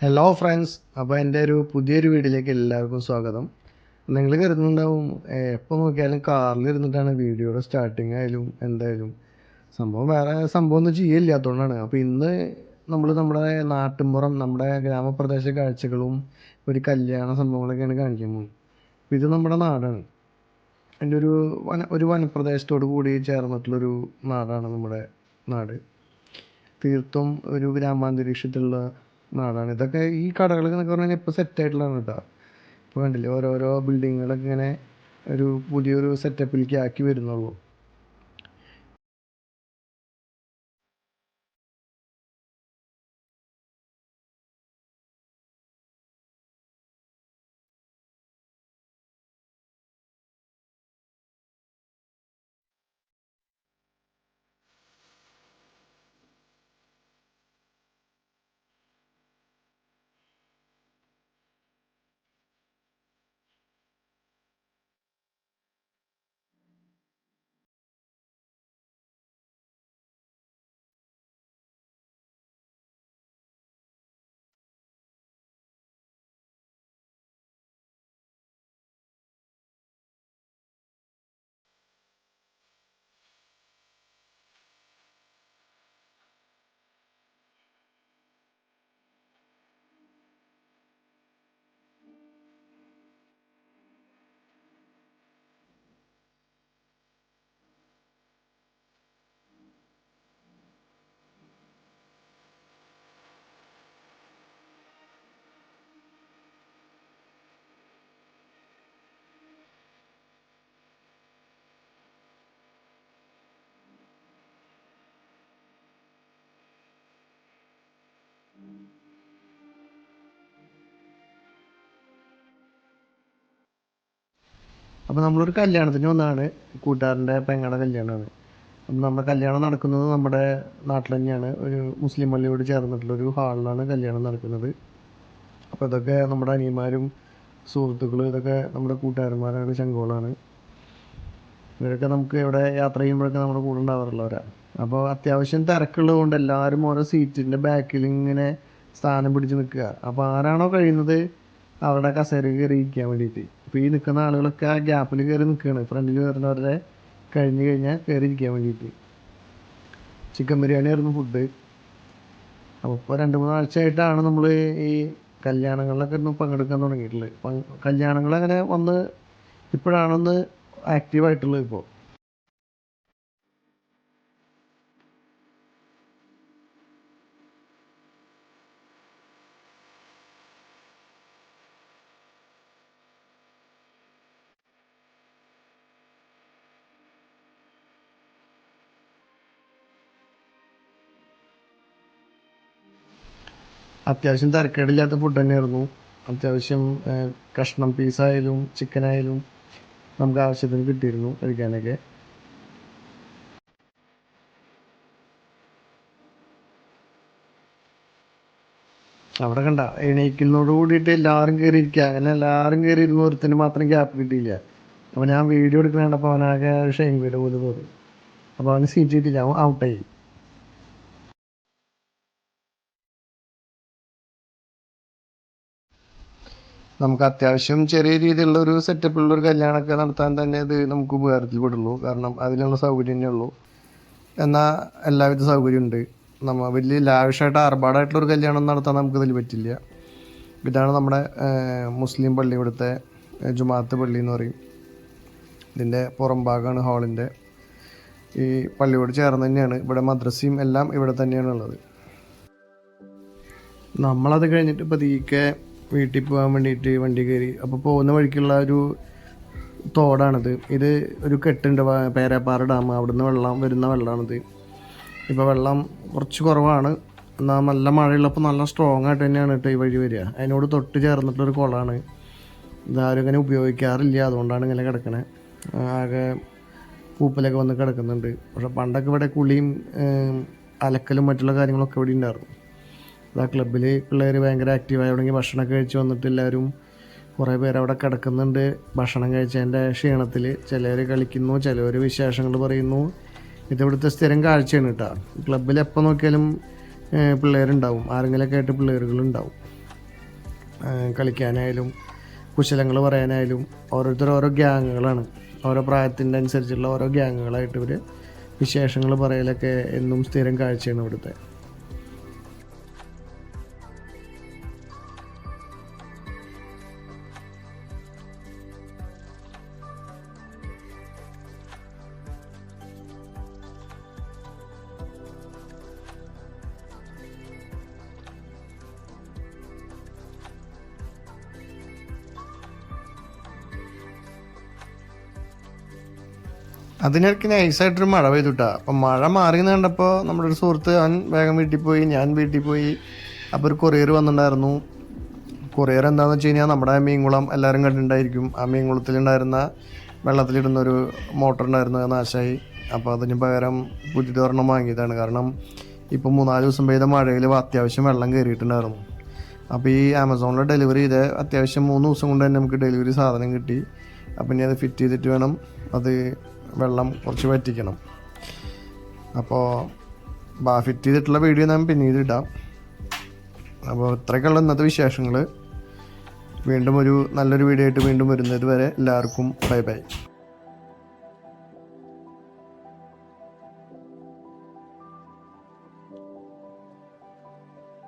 Hello friends അപ്പോൾ എന്റെ ഒരു പുതിയൊരു വീഡിയോയിലേക്ക് എല്ലാവർക്കും സ്വാഗതം. നിങ്ങൾ കരുതുന്നുണ്ടാവും എപ്പോൾ നോക്കിയാലും കാറിൽ ഇരുന്നിട്ടാണ് വീഡിയോയുടെ സ്റ്റാർട്ടിങ് ആയാലും എന്തായാലും. സംഭവം വേറെ സംഭവം ഒന്നും ചെയ്യില്ലാത്തതുകൊണ്ടാണ് അപ്പോൾ ഇന്ന് നമ്മൾ നമ്മുടെ നാട്ടിൻപുറം നമ്മുടെ ഗ്രാമപ്രദേശ കാഴ്ചകളും ഒരു കല്യാണ സംഭവങ്ങളൊക്കെയാണ് കാണിക്കുന്നത്. അപ്പോൾ ഇത് നമ്മുടെ നാടാണ്. എന്റെ ഒരു വന ഒരു വനപ്രദേശത്തോട് കൂടി ചേർന്നിട്ടുള്ളൊരു നാടാണ് നമ്മുടെ നാട്. തീർത്തും ഒരു ഗ്രാമാന്തരീക്ഷത്തിലുള്ള നാടാണ്. ഇതൊക്കെ ഈ കടകളൊക്കെ എന്നൊക്കെ കഴിഞ്ഞാൽ ഇപ്പോൾ സെറ്റ് ആയിട്ടുള്ളതാണ് കേട്ടോ ഇപ്പോൾ കണ്ടില്ലേ ഓരോരോ ബിൽഡിങ്ങുകളൊക്കെ ഇങ്ങനെ ഒരു പുതിയൊരു സെറ്റപ്പിലേക്ക് ആക്കി വരുന്നുള്ളൂ. അപ്പോൾ നമ്മളൊരു കല്യാണത്തിന് വന്നതാണ് കൂട്ടുകാരന്റെ പെങ്ങളുടെ കല്യാണമാണ്. അപ്പം നമ്മുടെ കല്യാണം നടക്കുന്നത് നമ്മുടെ നാട്ടിൽ തന്നെയാണ്. ഒരു മുസ്ലിം പള്ളിയോട് ചേർന്നിട്ടുള്ള ഒരു ഹാളിലാണ് കല്യാണം നടക്കുന്നത്. അപ്പോൾ ഇതൊക്കെ നമ്മുടെ അനിയന്മാരും സുഹൃത്തുക്കളും ഇതൊക്കെ നമ്മുടെ കൂട്ടുകാരന്മാരാണ് ചങ്കോളാണ്. ഇവരൊക്കെ നമുക്ക് ഇവിടെ യാത്ര ചെയ്യുമ്പോഴൊക്കെ നമ്മുടെ കൂടെ ഉണ്ടാവാറുള്ളവരാണ് അപ്പോൾ അത്യാവശ്യം തിരക്കുള്ളത് കൊണ്ട് എല്ലാവരും ഓരോ സീറ്റിന്റെ ബാക്കിൽ ഇങ്ങനെ സ്ഥാനം പിടിച്ച് നിൽക്കുക. അപ്പോൾ ആരാണോ കഴിയുന്നത് അവരുടെ കസേര കയറി ഇരിക്കാൻ വേണ്ടിയിട്ട്. അപ്പോൾ ഈ നിൽക്കുന്ന ആളുകളൊക്കെ ആ ഗ്യാപ്പിൽ കയറി നിൽക്കുകയാണ് ഫ്രണ്ടിൽ വരുന്നവരുടെ കഴിഞ്ഞ് കഴിഞ്ഞാൽ കയറി ഇരിക്കാൻ വേണ്ടിയിട്ട്. ചിക്കൻ ബിരിയാണി ആയിരുന്നു ഫുഡ് അപ്പോൾ ഇപ്പോൾ രണ്ട് മൂന്ന് ആഴ്ചയായിട്ടാണ് നമ്മൾ ഈ കല്യാണങ്ങളിലൊക്കെ ഒന്ന് പങ്കെടുക്കാൻ തുടങ്ങിയിട്ടുള്ളത്. കല്യാണങ്ങൾ അങ്ങനെ വന്ന് ഇപ്പോഴാണൊന്ന് ആക്റ്റീവായിട്ടുള്ളത് ഇപ്പോൾ അത്യാവശ്യം തരക്കേടില്ലാത്ത ഫുഡ് തന്നെയായിരുന്നു. അത്യാവശ്യം കഷ്ണം പീസായാലും ചിക്കനായാലും നമുക്ക് ആവശ്യത്തിന് കിട്ടിയിരുന്നു കഴിക്കാനൊക്കെ. അവിടെ കണ്ട എണീക്കുന്നതോട് കൂടിയിട്ട് എല്ലാവരും കയറി ഇരിക്കുക അങ്ങനെ എല്ലാവരും കയറി ഇരുന്ന് ഒരുത്തിന് മാത്രം ഗ്യാപ്പ് കിട്ടിയില്ല. അപ്പോൾ ഞാൻ വീഡിയോ എടുക്കുന്ന കണ്ടപ്പോൾ അവനാകെ ഷെയിം വീട് പോലെ തോന്നി. അപ്പോൾ അവന് സീറ്റ് കിട്ടിയില്ല അവൻ ഔട്ടായി നമുക്ക് അത്യാവശ്യം ചെറിയ രീതിയിലുള്ള ഒരു സെറ്റപ്പിലുള്ള ഒരു കല്യാണമൊക്കെ നടത്താൻ തന്നെ ഇത് നമുക്ക് ഉപകാരത്തിൽപ്പെടുള്ളൂ കാരണം അതിനുള്ള സൗകര്യം തന്നെ ഉള്ളൂ. എന്നാൽ എല്ലാവിധ സൗകര്യം ഉണ്ട്. നമ്മൾ വലിയ ലാവിഷായിട്ട് ആർഭാടായിട്ടുള്ള ഒരു കല്യാണം നടത്താൻ നമുക്കിതിൽ പറ്റില്ല. ഇതാണ് നമ്മുടെ മുസ്ലിം പള്ളി ഇവിടുത്തെ ജുമാത്ത് പള്ളി എന്ന് പറയും. ഇതിന്റെ പുറം ഭാഗമാണ് ഹാളിന്റെ ഈ പള്ളിയോട് ചേർന്ന് തന്നെയാണ്. ഇവിടെ മദ്രസയും എല്ലാം ഇവിടെ തന്നെയാണ് ഉള്ളത്. നമ്മളത് കഴിഞ്ഞിട്ട് പതിയെ വീട്ടിൽ പോകാൻ വേണ്ടിയിട്ട് വണ്ടി കയറി. അപ്പോൾ പോകുന്ന വഴിക്കുള്ള ഒരു തോടാണിത്. ഇത് ഒരു കെട്ടുണ്ട് പേരാപ്പാറ ഡാം. അവിടുന്ന് വെള്ളം വരുന്ന വെള്ളമാണിത് ഇപ്പോൾ വെള്ളം കുറച്ച് കുറവാണ്. എന്നാൽ നല്ല മഴയുള്ളപ്പോൾ നല്ല സ്ട്രോങ് ആയിട്ട് തന്നെയാണ് കേട്ടോ ഈ വഴി വരിക. അതിനോട് തൊട്ട് ചേർന്നിട്ടുള്ളൊരു കുളമാണ് ഇതാരും ഇങ്ങനെ ഉപയോഗിക്കാറില്ല. അതുകൊണ്ടാണ് ഇങ്ങനെ കിടക്കണേ. ആകെ പൂപ്പലൊക്കെ വന്ന് കിടക്കുന്നുണ്ട്. പക്ഷെ പണ്ടൊക്കെ ഇവിടെ കുളിയും അലക്കലും മറ്റുള്ള കാര്യങ്ങളൊക്കെ ഇവിടെ ഉണ്ടായിരുന്നു. ആ ക്ലബ്ബിൽ പിള്ളേർ ഭയങ്കര ആക്റ്റീവായി തുടങ്ങി ഭക്ഷണമൊക്കെ കഴിച്ച് വന്നിട്ട് എല്ലാവരും കുറേ പേര് അവിടെ കിടക്കുന്നുണ്ട്. ഭക്ഷണം കഴിച്ചതിന്റെ ക്ഷീണത്തിൽ ചിലർ കളിക്കുന്നു ചിലവർ വിശേഷങ്ങൾ പറയുന്നു. ഇതിവിടുത്തെ സ്ഥിരം കാഴ്ചയാണ് കേട്ടോ. ക്ലബ്ബിൽ എപ്പോൾ നോക്കിയാലും പിള്ളേരുണ്ടാവും. ആരെങ്കിലുമൊക്കെ ആയിട്ട് പിള്ളേരുകളുണ്ടാവും. കളിക്കാനായാലും കുശലങ്ങൾ പറയാനായാലും ഓരോരുത്തർ ഓരോ ഗ്യാങ്ങുകളാണ്. ഓരോ പ്രായത്തിന്റെ അനുസരിച്ചുള്ള ഓരോ ഗ്യാങ്ങുകളായിട്ട് ഇവർ വിശേഷങ്ങൾ പറയലൊക്കെ എന്നും സ്ഥിരം കാഴ്ചയാണ് ഇവിടുത്തെ. അതിനിടയ്ക്ക് നൈസായിട്ടൊരു മഴ പെയ്തുട്ടാ. അപ്പം മഴ മാറി എന്ന് കണ്ടപ്പോൾ നമ്മുടെ ഒരു സുഹൃത്ത് അവൻ വേഗം വീട്ടിൽ പോയി ഞാൻ വീട്ടിൽ പോയി അപ്പോൾ ഒരു കൊറിയർ വന്നിട്ടുണ്ടായിരുന്നു. കൊറിയർ എന്താണെന്ന് വെച്ച് കഴിഞ്ഞാൽ നമ്മുടെ മീൻകുളം എല്ലാവരും കണ്ടിട്ടുണ്ടായിരിക്കും. ആ മീൻകുളത്തിലുണ്ടായിരുന്ന വെള്ളത്തിലിടുന്ന ഒരു മോട്ടർ ഉണ്ടായിരുന്നു നാശമായി അപ്പോൾ അതിന് പകരം പുതിയതൊരെണ്ണം വാങ്ങിയതാണ്. കാരണം ഇപ്പോൾ മൂന്നാൽ ദിവസം പെയ്ത മഴയിൽ അത്യാവശ്യം വെള്ളം കയറിയിട്ടുണ്ടായിരുന്നു അപ്പോൾ ഈ ആമസോണിൽ ഡെലിവറി ചെയ്ത് അത്യാവശ്യം മൂന്ന് ദിവസം കൊണ്ട് തന്നെ നമുക്ക് ഡെലിവറി സാധനം കിട്ടി. അപ്പം ഇനി അത് ഫിറ്റ് ചെയ്തിട്ട് വേണം അത് വെള്ളം കുറച്ച് വറ്റിക്കണം. അപ്പോൾ ഫിറ്റ് ചെയ്തിട്ടുള്ള വീഡിയോ ഞാൻ പിന്നീട് ഇടാം. അപ്പോൾ ഇത്രയൊക്കെയുള്ള ഇന്നത്തെ വിശേഷങ്ങൾ വീണ്ടും ഒരു നല്ലൊരു വീഡിയോ ആയിട്ട് വീണ്ടും വരുന്നത് വരെ എല്ലാവർക്കും ബൈ ബൈ